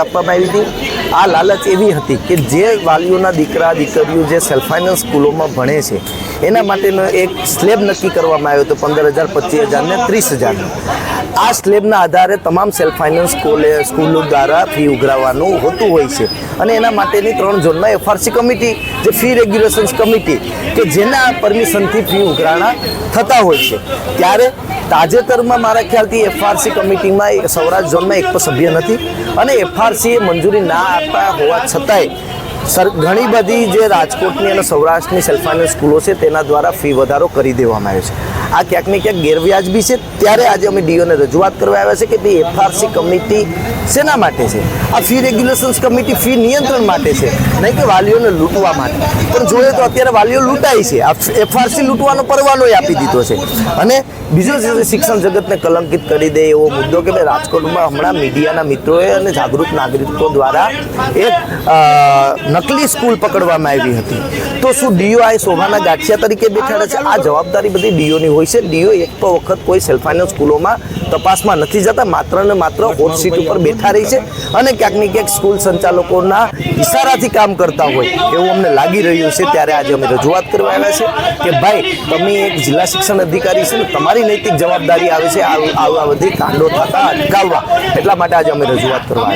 આપવામાં આવી હતી. આ લાલચ એવી હતી કે જે વાલીઓના દીકરા, દીકરીઓ જે સેલ્ફ ફાઇનાન્સ સ્કૂલોમાં ભણે છે એના માટેનો એક સ્લેબ નક્કી કરવામાં આવ્યો હતો પંદર હજાર, પચીસ હજાર ને ત્રીસ હજાર. આ સ્લેબના આધારે તમામ સેલ્ફ ફાઇનાન્સ સ્કૂલે સ્કૂલો દ્વારા ફી ઉઘરાવવાનું હોતું હોય છે. અને એના માટેની ત્રણ ઝોનમાં એફઆરસી કમિટી, જે ફી રેગ્યુલેશન્સ કમિટી, કે જેના પરમિશનથી ફી ઉઘરાણા થતા હોય છે. ત્યારે તાજેતરમાં મારા ખ્યાલથી એફઆરસી કમિટીમાં સૌરાષ્ટ્ર ઝોનમાં એક પણ સભ્ય નથી અને એફઆરસી એ મંજૂરી ના આપતા હોવા છતાંય સર, ઘણી બધી જે રાજકોટની અને સૌરાષ્ટ્રની સેલ્ફ ફાઇનાન્સ સ્કૂલો છે, તેના દ્વારા ફી વધારો કરી દેવામાં આવ્યો છે. આ ક્યાંક ને ક્યાંક ગેરવ્યાજબી છે. ત્યારે આજે અમે ડીઓને રજૂઆત કરવા આવ્યા છે કે ભાઈ, એફઆરસી કમિટી શેના માટે છે? આ ફી રેગ્યુલેશન્સ કમિટી ફી નિયંત્રણ માટે છે, નહીં કે વાલીઓને લૂંટવા માટે. પણ જોઈએ તો અત્યારે વાલીઓ લૂંટાય છે. આ એફઆરસી લૂંટવાનો પરવાનો આપી દીધો છે. અને બીજો શિક્ષણ જગતને કલંકિત કરી દે એવો મુદ્દો કે ભાઈ, રાજકોટમાં હમણાં મીડિયાના મિત્રોએ અને જાગૃત નાગરિકો દ્વારા એક નકલી સ્કૂલ પકડવામાં આવી હતી. તો શું ડીઓ આ શોભાના ગાંઠિયા તરીકે બેઠાડે છે? આ જવાબદારી બધી ડીઓની હોય છે. ડીઓ એક પણ વખત કોઈ સેલ્ફ ફાઇનાન્સ સ્કૂલોમાં તપાસમાં નથી જતા. માત્ર ને માત્ર હોટ સીટ ઉપર બેઠા રહી છે અને ક્યાંક ને ક્યાંક સ્કૂલ સંચાલકોના ઇશારાથી કામ કરતા હોય એવું અમને લાગી રહ્યું છે. ત્યારે આજે અમે રજૂઆત કરવા આવ્યા છે કે ભાઈ, તમે એક જિલ્લા શિક્ષણ અધિકારી છે ને તમારી નૈતિક જવાબદારી આવે છે. આવા બધી કાંડો થતા અટકાવવા. એટલા માટે આજે અમે રજૂઆત કરવા